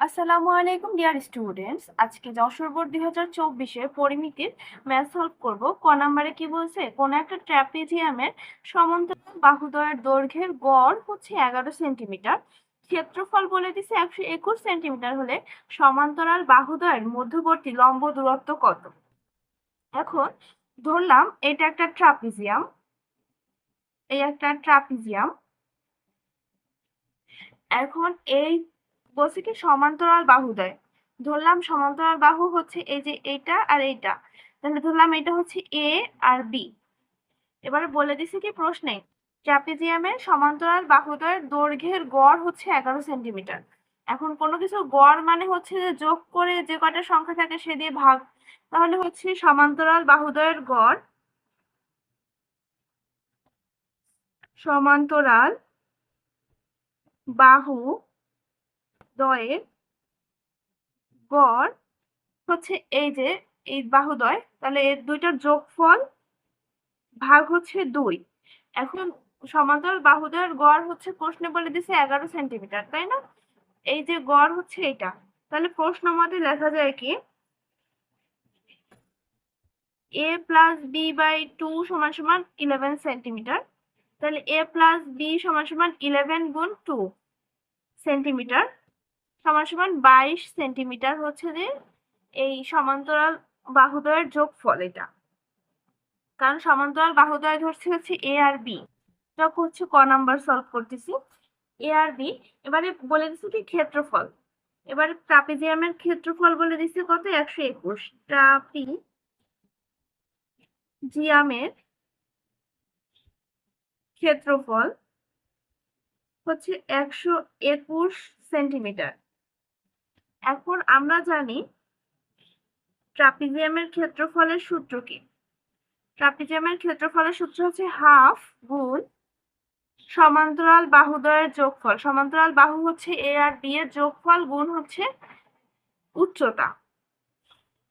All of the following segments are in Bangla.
আসসালামু আলাইকুম ডিয়ার স্টুডেন্টস আজকে যশোর দুই হাজার চব্বিশে পরিমিতির ম্যাথ সলভ করব। ক নাম্বারে কি বলছে? কোন একটা ট্র্যাপিজিয়ামের সমান্তরাল বাহুদ্বয়ের দৈর্ঘ্যের গড় হচ্ছে এগারো সেন্টিমিটার। ক্ষেত্রফল বলে দিছে একশো একুশ সেন্টিমিটার হলে সমান্তরাল বাহুদ্বয়ের মধ্যবর্তী লম্ব দূরত্ব কত? এখন ধরলাম এটা একটা ট্রাপিজিয়াম এই একটা ট্রাপিজিয়াম এখন এই বলছে কি, সমান্তরাল বাহুদ্বয় ধরলাম সমান্তরাল বাহু হচ্ছে এই যে এইটা আর এইটা। তাহলে ধরলাম এটা হচ্ছে এ আর বি। এবারে বলে দিছে কি প্রশ্নে, ট্রাপিজিয়ামের সমান্তরাল বাহুদ্বয়ের দৈর্ঘ্যের গড় হচ্ছে এগারো সেন্টিমিটার। এখন কোনো কিছু গড় মানে হচ্ছে যে যোগ করে যে কটা সংখ্যা থাকে সে দিয়ে ভাগ। তাহলে হচ্ছে সমান্তরাল বাহুদ্বয়ের গড় সমান্তরাল বাহু দয়ের গড় হচ্ছে এই যে, এই বাহুদয় তাহলে এর দুইটার যোগফল ভাগ হচ্ছে দুই। এখন সমান্তরাল বাহুদয়ের গড় হচ্ছে প্রশ্নে বলে দিছে এগারো সেন্টিমিটার, তাই না? এই যে গড় হচ্ছে এটা তাহলে প্রশ্ন মতে লেখা যায় কি? A plus B by two সমান সমান ইলেভেন সেন্টিমিটার। তাহলে এ প্লাস বি সমান সমান ইলেভেন গুণ টু সেন্টিমিটার। সমান সমান বাইশ সেন্টিমিটার হচ্ছে যে এই সমান্তরাল বাহুদ্বয়ের যোগফল এটা। কারণ সমান্তরাল বাহুদ্বয় ধরছে হচ্ছে এ আর বি যখন হচ্ছে ক নাম্বার সলভ করতেছি। এ আর বি এবারে বলে দিচ্ছি কি ক্ষেত্রফল। এবারে ট্রাপিজিয়ামের ক্ষেত্রফল বলে দিচ্ছি কত? একশো একুশ। ট্রাপি জিয়ামের ক্ষেত্রফল হচ্ছে একশো একুশ সেন্টিমিটার। এখন আমরা জানি ট্রাপিজিয়ামের ক্ষেত্রফলের সূত্র কি? ট্রাপিজিয়ামের ক্ষেত্রফলের সূত্র হচ্ছে হাফ গুণ সমান্তরাল বাহুদ্বয়ের যোগফল। সমান্তরাল বাহু হচ্ছে এ আর বি এর যোগফল গুণ হচ্ছে উচ্চতা।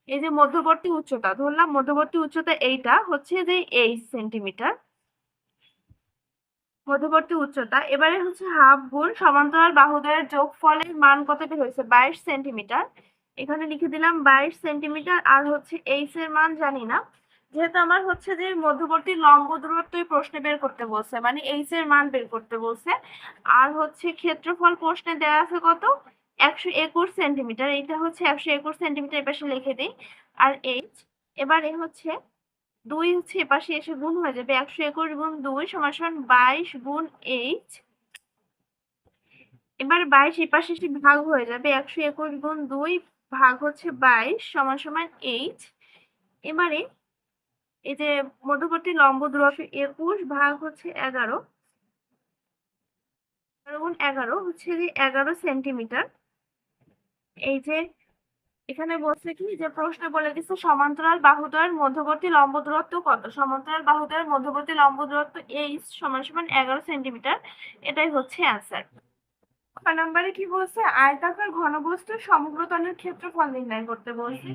এই যে মধ্যবর্তী উচ্চতা, ধরলাম মধ্যবর্তী উচ্চতা এইটা হচ্ছে যে এইট সেন্টিমিটার মধ্যবর্তী উচ্চতা। এবারে হচ্ছে হাফ গুণ সমান্তরাল বাহুদ্বয়ের যোগফলের মান কত বের হয়েছে? বাইশ সেন্টিমিটার। এখানে লিখে দিলাম বাইশ সেন্টিমিটার আর হচ্ছে এইচ এর মান জানি না। যেহেতু আমার হচ্ছে যে মধ্যবর্তী লম্ব দূরত্বই প্রশ্নে বের করতে বলছে মানে এইচ এর মান বের করতে বলছে। আর হচ্ছে ক্ষেত্রফল প্রশ্নে দেওয়া আছে কত? একশো একুশ সেন্টিমিটার। এইটা হচ্ছে একশো একুশ সেন্টিমিটার, এপাশে লিখে দিই। আর এইচ এবারে হচ্ছে দুই হচ্ছে এপাশে এসে গুণ হয়ে যাবে একশো একুশ গুণ দুই সমান সমান বাইশ গুণ এইচ। এবার বাইশ এপাশে এসে ভাগ হয়ে যাবে একশো একুশ গুণ দুই ভাগ হচ্ছে বাইশ সমান সমান এইচ। এবারে এই যে মধ্যবর্তী লম্ব দূরত্ব একুশ ভাগ হচ্ছে এগারো। এগারো গুণ এগারো হচ্ছে এগারো সেন্টিমিটার। এই যে এখানে বলছে কি যে প্রশ্ন বলে দিচ্ছে, সমান্তরাল বাহুদ্বয়ের মধ্যবর্তী লম্ব দূরত্ব কত? সমান্তরাল বাহুদ্বয়ের মধ্যবর্তী লম্ব দূরত্ব এইচ সমান সমান এগারো সেন্টিমিটার, এটাই হচ্ছে অ্যান্সার নম্বরে কি বলছে? আয়তাকার ঘনবস্তুর সমগ্রতলের ক্ষেত্রফল নির্ণয় করতে বলছে।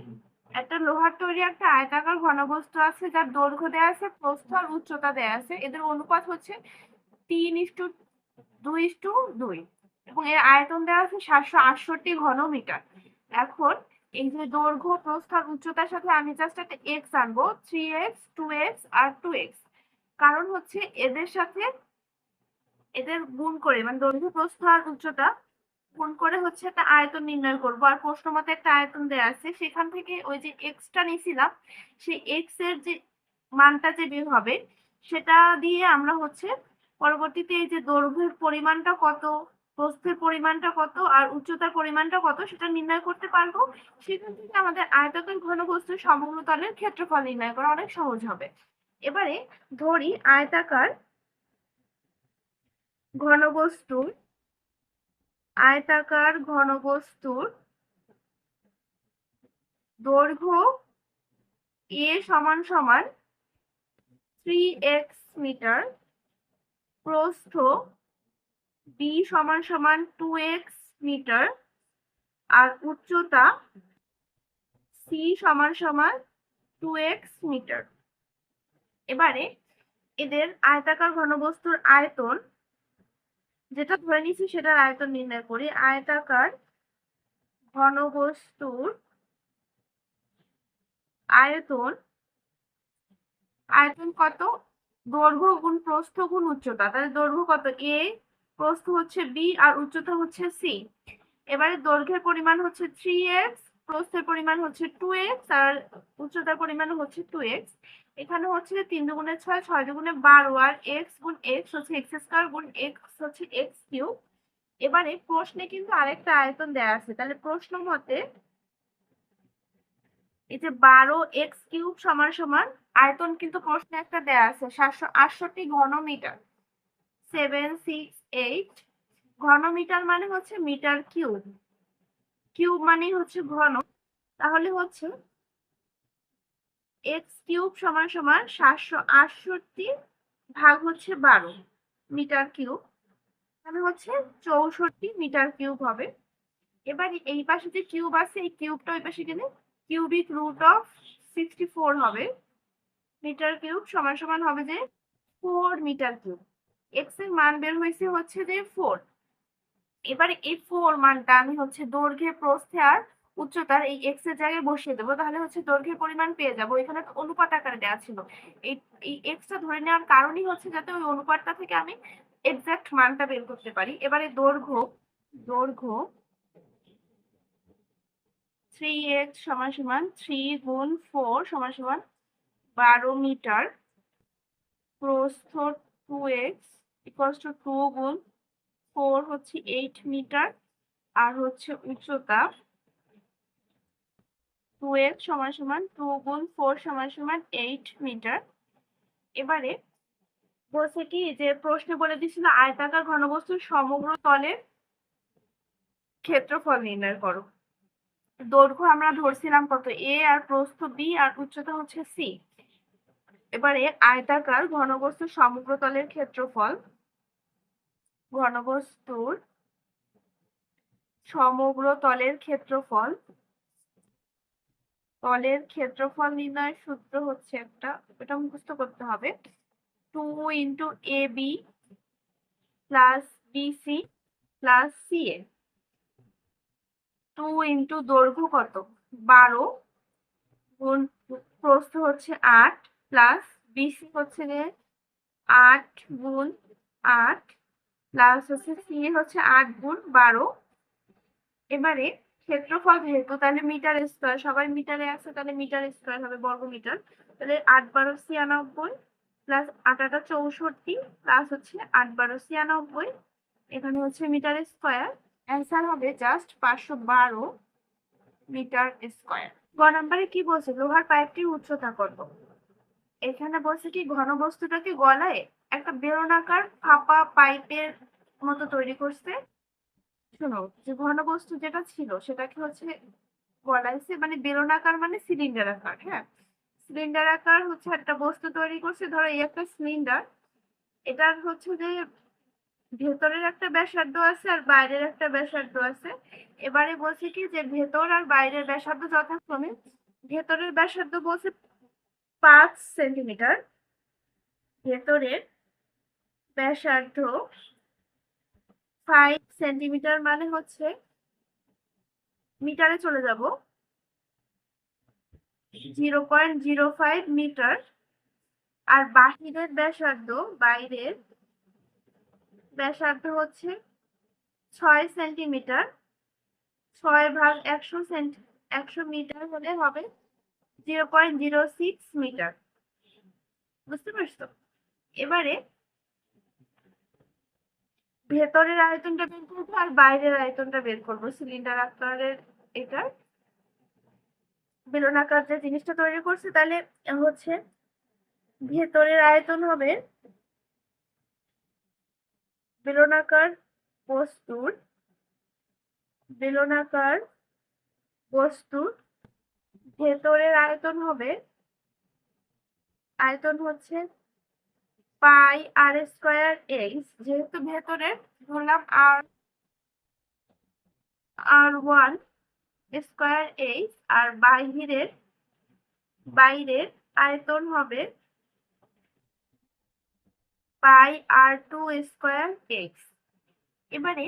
একটা লোহার তৈরি একটা আয়তাকার ঘনবস্তু আছে, যার দৈর্ঘ্য দেওয়া আছে প্রস্থ আর উচ্চতা দেওয়া আছে, এদের অনুপাত হচ্ছে তিন ইস্টু দুই ইস্টু দুই, এবং এর আয়তন দেওয়া আছে সাতশো আটষট্টি ঘনমিটার। এখন এই যে দৈর্ঘ্য প্রস্থ আর উচ্চতার সাথে আমি জাস্ট একটা এক্স আনব থ্রি এক্স টু এক্স আর টু এক্স কারণ হচ্ছে এদের সাথে এদের গুণ করে মানে দৈর্ঘ্য প্রস্থ আর উচ্চতা গুণ করে হচ্ছে একটা আয়তন নির্ণয় করব। আর প্রশ্ন মতে একটা আয়তন দেওয়া আছে, সেখান থেকে ওই যে এক্সটা নিয়েছিলাম সেই এক্সের যে মানটা যে বের হবে, সেটা দিয়ে আমরা হচ্ছে পরবর্তীতে এই যে দৈর্ঘ্যের পরিমাণটা কত প্রস্থের পরিমাণটা কত আর উচ্চতার পরিমাণটা কত সেটা নির্ণয় করতে পারব। সেখান থেকে আমাদের আয়তাকার ঘনবস্তুর সমগ্র তলের ক্ষেত্রফল নির্ণয় করা অনেক সহজ হবে। এবারে ধরি আয়তাকার ঘনবস্তুর আয়তাকার ঘনবস্তুর দৈর্ঘ্য এ সমান সমান থ্রি এক্স মিটার প্রস্থ বি সমান সমান টু এক্স মিটার আর উচ্চতা সি সমান সমান টু এক্স মিটার এবারে এদের আয়তাকার ঘনবস্তুর আয়তন, যেটা ধরে নিচ্ছি সেটার আয়তন নির্ণয় করি। আয়তাকার ঘনবস্তুর আয়তন আয়তন কত? দৈর্ঘ্য গুণ প্রস্থ গুণ উচ্চতা। তাহলে দৈর্ঘ্য কত? এ প্রস্থ হচ্ছে বি আর উচ্চতা হচ্ছে সি এবারে দৈর্ঘ্যের পরিমাণ হচ্ছে থ্রি এক্স প্রস্থের পরিমাণ হচ্ছে টু এক্স আর উচ্চতার পরিমাণ হচ্ছে টু এক্স এখানে হচ্ছে তিন দুগুণে ছয় ছয় দুগুণে বারো আর এক্স গুণ এক্স হচ্ছে এক্স স্কোয়ার গুণ এক্স হচ্ছে এক্স কিউব এবারে প্রশ্নে কিন্তু আরেকটা আয়তন দেওয়া আছে, তাহলে প্রশ্ন মতে এই যে বারো এক্স কিউব সমান সমান আয়তন কিন্তু প্রশ্নে একটা দেয়া আছে, সাতশো আটষট্টি ঘনমিটার। সেভেন সিক্স এইট ঘনমিটার মানে হচ্ছে মিটার কিউব। কিউব মানে হচ্ছে ঘন। তাহলে হচ্ছে এক্স কিউব সমান সমান সাতশো আটষট্টি ভাগ হচ্ছে বারো মিটার কিউব। মানে হচ্ছে চৌষট্টি মিটার কিউব হবে। এবার এই পাশে যে কিউব আছে, এই কিউবটা ওই পাশে গেলে cubic root of sixty four হবে। মিটার কিউব সমান সমান হবে যে ফোর মিটার কিউব। এক্সের মান বের হয়েছে হচ্ছে যে ফোর এবারে এই ফোর মানটা আমি হচ্ছে দৈর্ঘ্যে প্রস্থে আর উচ্চতার এই এক্সের জায়গায় বসিয়ে দেবো, তাহলে হচ্ছে দৈর্ঘ্যের পরিমাণ পেয়ে যাব। এখানে অনুপাত আকারে দেওয়া ছিল। এই এক্সটা ধরে নেওয়ার কারণই হচ্ছে যাতে ওই অনুপাতটা থেকে আমি এক্সাক্ট মানটা বের করতে পারি। এবারে দৈর্ঘ্য দৈর্ঘ্য থ্রি এক্স সমান সমান থ্রি গুণ ফোর সমান সমান বারো মিটার প্রস্থ two x equals two two গুণ ফোর হচ্ছে এইট মিটার আর হচ্ছে উচ্চতা টু এক্স সমান সমান টু গুণ ফোর সমান সমান এইট মিটার এবারে বলছে কি যে প্রশ্নে বলে দিছিল আয়তাকার ঘনবস্তুর সমগ্র তলের ক্ষেত্রফল নির্ণয় করো। দৈর্ঘ্য আমরা ধরছিলাম কত? এ আর প্রস্থ বি আর উচ্চতা হচ্ছে সি এবারে আয়তাকার ঘনবস্তুর সমগ্র তলের ক্ষেত্রফল ঘনবস্তুর সমগ্র তলের ক্ষেত্রফল। তলের ক্ষেত্রফল নির্ণয়ের সূত্র হচ্ছে একটা, এটা মুখস্থ করতে হবে। Two into a b plus bc plus c a two into দৈর্ঘ্য কত? বারো গুণ প্রস্থ হচ্ছে আট প্লাস বিসি হচ্ছে আট গুণ আট। প্লাস হচ্ছে সি হচ্ছে আট গুণ বারো। এবারে ক্ষেত্রফল যেহেতু, তাহলে মিটার স্কোয়ার, সবাই মিটারে আছে, তাহলে মিটার স্কোয়ার হবে বর্গ মিটার তাহলে আট বারো ছিয়ানব্বই প্লাস আট আটা চৌষট্টি প্লাস হচ্ছে আট বারো ছিয়ানব্বই। এখানে হচ্ছে মিটার স্কোয়ার। অ্যান্সার হবে জাস্ট পাঁচশো বারো মিটার স্কোয়ার। গ নাম্বারে কি বলছে? লোহার পাইপটির উচ্চতা কত? এখানে বলছে কি ঘন ঘনবস্তুটাকে গলায় একটা বেলনাকার ফাঁপা পাইপের মতো তৈরি করছে। শোনো, যে ঘনবস্তু যেটা ছিল, সেটাকে হচ্ছে গলাইছে মানে বেলনাকার মানে সিলিন্ডার আকার হ্যাঁ? সিলিন্ডার আকার হচ্ছে একটা বস্তু তৈরি করছে, ধরো এই একটা সিলিন্ডার এটার হচ্ছে যে ভেতরের একটা ব্যাসার্ধ আছে আর বাইরের একটা ব্যাসার্ধ আছে। এবারে বলছে কি যে ভেতর আর বাইরের ব্যাসার্ধ যথাক্রমে, ভেতরের ব্যাসার্ধ বলছে পাঁচ সেন্টিমিটার, ভেতরের ব্যাসার্ধ ফাইভ সেন্টিমিটার মানে হচ্ছে মিটারে চলে যাব। Zero point zero five meter. আর বাহিরের ব্যাসার্ধ, বাইরের ব্যাসার্ধ হচ্ছে ছয় সেন্টিমিটার। ছয় ভাগ একশো সেন্টি, একশো মিটার হলে হবে zero point zero six meter. বুঝতে পারছ? এবারে ভেতরের আয়তনটা বের করব আর বাইরের আয়তনটা বের করব। সিলিন্ডার আকারের এটার বেলুন আকার যে জিনিসটা তৈরি করছে, তাহলে হচ্ছে ভেতরের আয়তন হবে বেলনাকার বস্তুর বেলনাকার বস্তুর ভেতরের আয়তন হবে, আয়তন হচ্ছে পাই আর স্কোয়ার এক্স যেহেতু ভেতরে ধরলাম আর আর ওয়ান স্কোয়ার এইচ আর বাহিরের বাইরের আয়তন হবে pi r two square x এবারে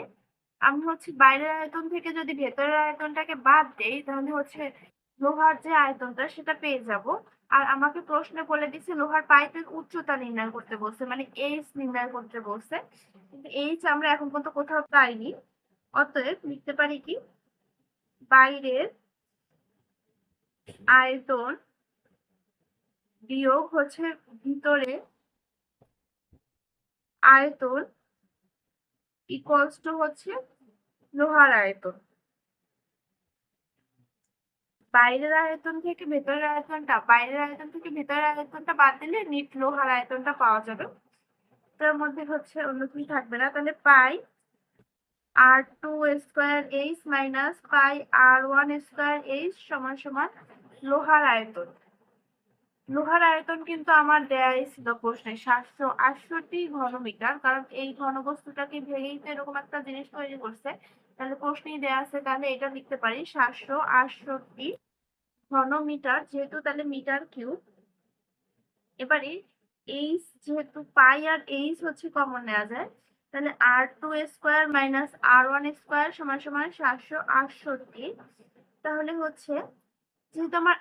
আমি হচ্ছে বাইরের আয়তন থেকে যদি ভেতরের আয়তনটাকে বাদ দেই, তাহলে হচ্ছে লোহার যে আয়তনটা, সেটা পেয়ে যাব। আর আমাকে প্রশ্নে বলে দিচ্ছে, লোহার পাইপের উচ্চতা নির্ণয় করতে বলছে মানে এইচ নির্ণয় করতে বলছে। কিন্তু এইচ আমরা এখন পর্যন্ত কোথাও পাইনি। অতএব লিখতে পারি কি? বাইরের আয়তন বিয়োগ হচ্ছে ভিতরে আয়তন ইকুয়ালস টু হচ্ছে লোহার আয়তন। বাইরের আয়তন থেকে ভেতরের আয়তনটা, বাইরের আয়তন থেকে ভেতরের আয়তনটা বাদ দিলে নিট লোহার আয়তনটা পাওয়া যাবে। তার মধ্যে হচ্ছে অন্য কিছু থাকবে না। তাহলে pi r two square h minus pi r one square h সমান সমান লোহার আয়তন। লোহার আয়তন কিন্তু আমার দেয়াই ছিল প্রশ্নে সাতশো আটষট্টি ঘনমিটার, কারণ এই ঘনবস্তুটাকে ভেঙেই তো এরকম একটা জিনিস তৈরি করছে। তাহলে প্রশ্নেই দেয়া আছে, তাহলে এটা লিখতে পারি সাতশো আটষট্টি ঘনমিটার, যেহেতু তাহলে মিটার কিউব। এবারে এইচ যেহেতু পাই আর এইচ হচ্ছে কমন নেওয়া যায়, তাহলে r two square minus r one square সমান সমান সাতশো আটষট্টি। তাহলে হচ্ছে, যেহেতু আমার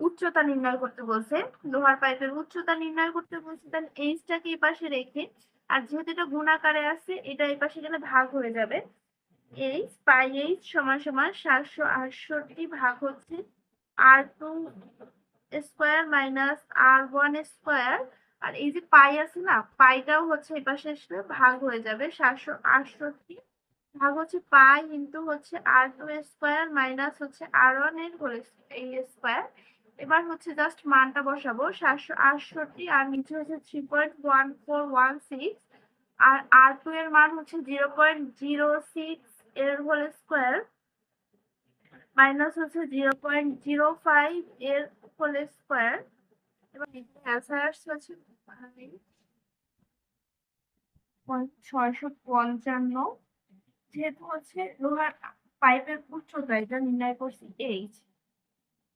উচ্চতা নির্ণয় করতে বলছে, লোহার পাইপের উচ্চতা নির্ণয় করতে বলছে, তাহলে এইচটাকে এই পাশে রেখে, আর যেহেতু এটা গুণাকারে আছে এটা এই পাশে গেলে ভাগ হয়ে যাবে। এইচ পাই এইচ সমান সমান সাতশো আটষট্টি ভাগ হচ্ছে r two square minus r one square আর এই যে পাই আছে না, পাইটাও হচ্ছে পাশে আসলে ভাগ হয়ে যাবে, সাতশো আটষট্টি ভাগ হচ্ছে পাই ইন্টু হচ্ছে আর টু স্কোয়ার মাইনাস হচ্ছে আর ওয়ানের হোল এই স্কোয়ার এবার হচ্ছে জাস্ট মানটা বসাবো, সাতশো আটষট্টি আর নিচে হচ্ছে three point one four one six আর আর টু এর মান হচ্ছে জিরো পয়েন্ট জিরো সিক্স এর হোল স্কোয়ার মাইনাস হচ্ছে জিরো পয়েন্ট জিরো ফাইভ এর হোল স্কোয়ার এবার অ্যান্সার হচ্ছে ছয়শো পঞ্চান্ন। যেহেতু হচ্ছে লোহার পাইপের উচ্চতা, এটা নির্ণয় করছি এইচ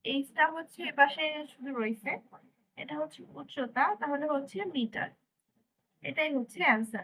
এইচটা হচ্ছে এপাশে শুধু রয়েছে। এটা হচ্ছে উচ্চতা, তাহলে হচ্ছে মিটার এটাই হচ্ছে অ্যান্সার